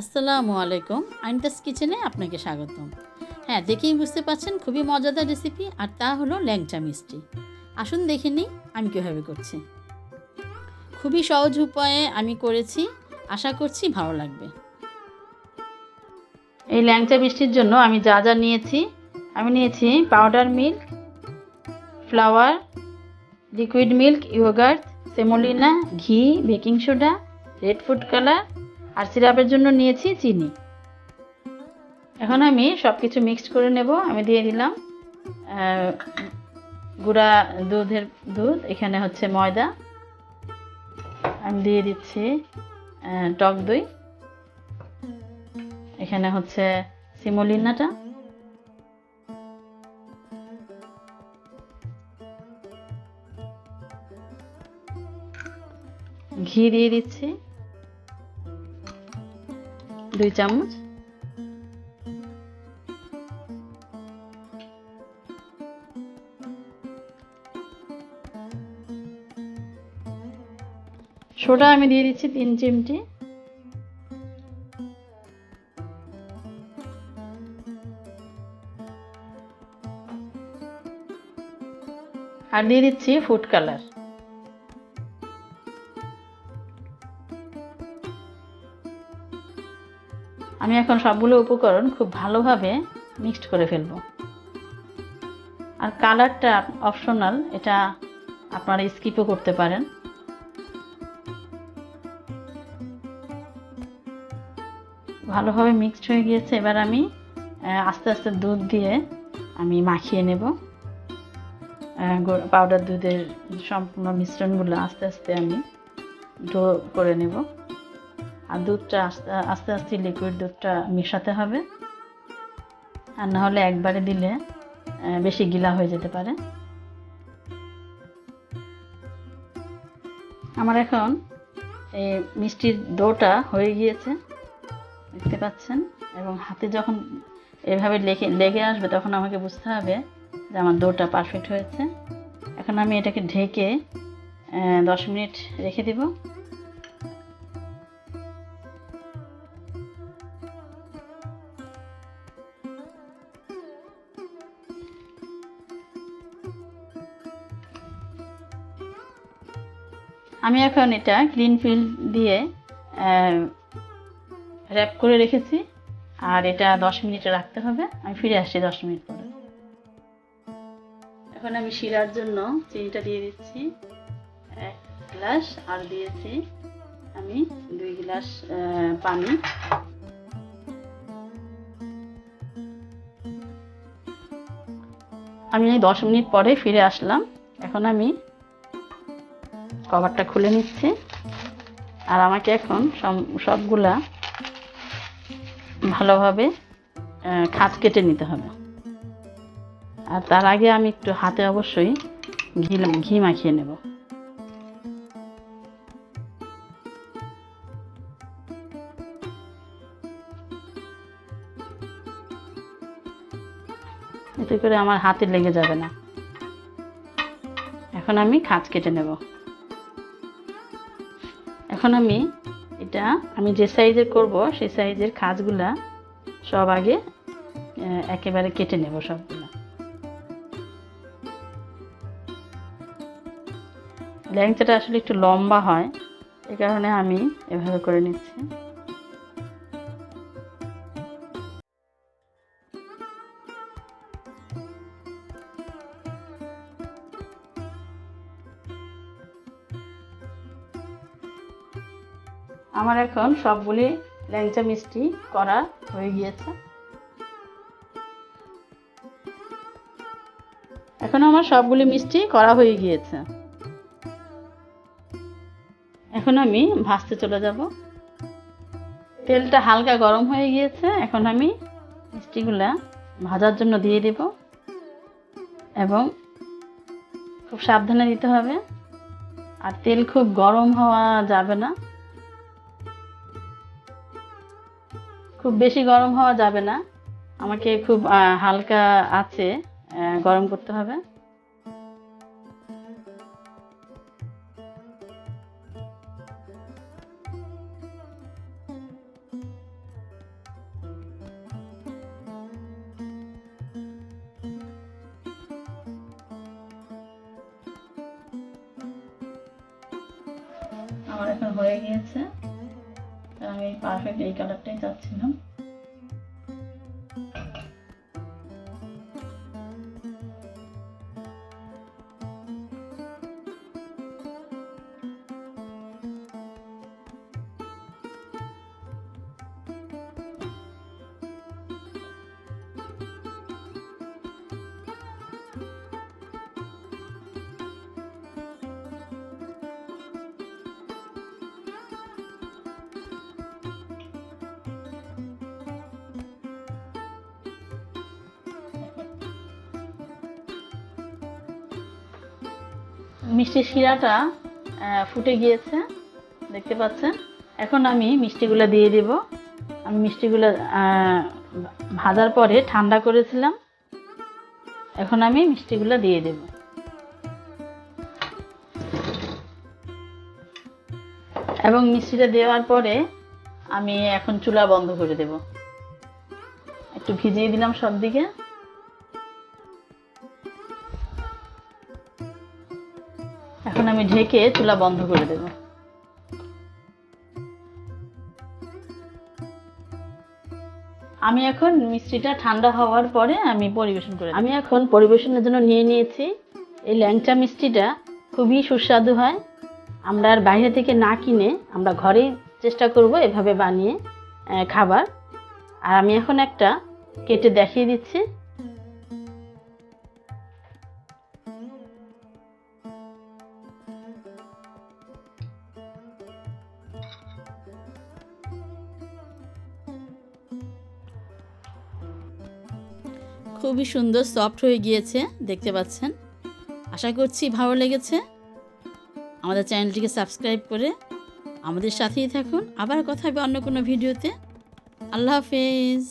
আসসালামু আলাইকুম আইনটাস কিচেনে আপনাকে স্বাগতম। হ্যাঁ দেখেই বুঝতে পারছেন খুবই মজাদার রেসিপি আর তা হলো ল্যাংচা মিষ্টি। আসুন দেখে নিই আমি কীভাবে করছি। খুবই সহজ উপায়ে আমি করেছি, আশা করছি ভালো লাগবে। এই ল্যাংচা মিষ্টির জন্য আমি যা যা নিয়েছি, আমি নিয়েছি powder milk flower liquid milk yogurt semolina ghee baking soda red food colour আর সিরাপের জন্য নিয়েছি চিনি। এখন আমি সব কিছু মিক্সড করে নেব। আমি দিয়ে দিলাম গুঁড়া দুধের দুধ, এখানে হচ্ছে ময়দা। আমি দিয়ে দিচ্ছি টক দই। এখানে হচ্ছে সিমোলিনাটা ঘি দিয়ে দিচ্ছি। দুই চামচ। সোডা আমি দিয়ে দিচ্ছি তিন চিমটি। আর দিয়ে দিচ্ছি ফুড কালার। আমি এখন সবগুলো উপকরণ খুব ভালোভাবে মিক্সড করে ফেলব। আর কালারটা অপশনাল এটা আপনারা স্কিপও করতে পারেন। ভালোভাবে মিক্সড হয়ে গিয়েছে, এবার আমি আস্তে আস্তে দুধ দিয়ে আমি মাখিয়ে নেব। পাউডার দুধের সম্পূর্ণ মিশ্রণগুলো আস্তে আস্তে আমি ডো করে নেব। আর দুধটা আস্তে আস্তে আস্তে লিকুইড দুধটা মেশাতে হবে। আর না হলে একবারে দিলে বেশি গিলা হয়ে যেতে পারে। আমার এখন এই মিষ্টির ডোটা হয়ে গিয়েছে, দেখতে পাচ্ছেন? এবং হাতে যখন এভাবে লেগে লেগে আসবে, তখন আমাকে বুঝতে হবে যে আমার ডোটা পারফেক্ট হয়েছে। এখন আমি এটাকে ঢেকে দশ মিনিট রেখে দিব। আমি এখন এটা ক্লিন ফিল দিয়ে র্যাপ করে রেখেছি। আর এটা দশ মিনিটে রাখতে হবে। আমি ফিরে আসছি দশ মিনিট পরে। এখন আমি শিরার জন্য চিনিটা দিয়ে দিচ্ছি। এক গ্লাস আর দিয়েছি আমি দুই গ্লাস পানি। আমি দশ মিনিট পরে ফিরে আসলাম। এখন আমি কভারটা খুলে নিচ্ছি। আর আমাকে এখন সব- সবগুলা ভালোভাবে খাঁজ কেটে নিতে হবে। আর তার আগে আমি একটু হাতে অবশ্যই ঘি ঘি মাখিয়ে নেব। এতে করে আমার হাতে লেগে যাবে না। এখন আমি খাঁজ কেটে নেব। এখন আমি এটা, আমি যে সাইজের করব, সেই সাইজের খাঁজগুলা সব আগে একেবারে কেটে নেব সবগুলো। ল্যাংচাটা আসলে একটু লম্বা হয়, এ কারণে আমি এভাবে করে নিচ্ছি। আমার এখন সবগুলি ল্যাংচা মিষ্টি করা হয়ে গিয়েছে। এখন আমার সবগুলি মিষ্টি করা হয়ে গিয়েছে। এখন আমি ভাজতে চলে যাব। তেলটা হালকা গরম হয়ে গিয়েছে, এখন আমি মিষ্টিগুলা ভাজার জন্য দিয়ে দেব। এবং খুব সাবধানে দিতে হবে। আর তেল খুব গরম হওয়া যাবে না। খুব বেশি গরম হওয়া যাবে না। আমাকে খুব হালকা আছে গরম করতে হবে। আমার এখন হয়ে গিয়েছে। আমি পারফেক্ট এই কালারটাই চাচ্ছিলাম। মিষ্টির শিরাটা ফুটে গিয়েছে, দেখতে পাচ্ছেন? এখন আমি মিষ্টিগুলো দিয়ে দেব। আমি মিষ্টিগুলো ভাজার পরে ঠান্ডা করেছিলাম। এখন আমি মিষ্টিগুলো দিয়ে দেব। এবং মিষ্টিটা দেওয়ার পরে আমি এখন চুলা বন্ধ করে দেব। একটু ভিজিয়ে দিলাম সব দিকে এখন আমি ঢেকে চুলা বন্ধ করে দেব। আমি এখন মিষ্টিটা ঠান্ডা হওয়ার পরে আমি পরিবেশন করে আমি এখন পরিবেশনের জন্য নিয়ে নিয়েছি এই ল্যাংচা মিষ্টিটা, খুবই সুস্বাদু হয়। আমরা আর বাইরে থেকে না কিনে আমরা ঘরেই চেষ্টা করব এভাবে বানিয়ে খাবার। আর আমি এখন একটা কেটে দেখিয়ে দিচ্ছি। খুবই সুন্দর সফট হয়ে গিয়েছে, দেখতে পাচ্ছেন। আশা করছি ভালো লেগেছে। আমাদের চ্যানেলটিকে সাবস্ক্রাইব করে আমাদের সাথেই থাকুন। আবার কথা হবে অন্য কোনো ভিডিওতে। আল্লাহ হাফেজ।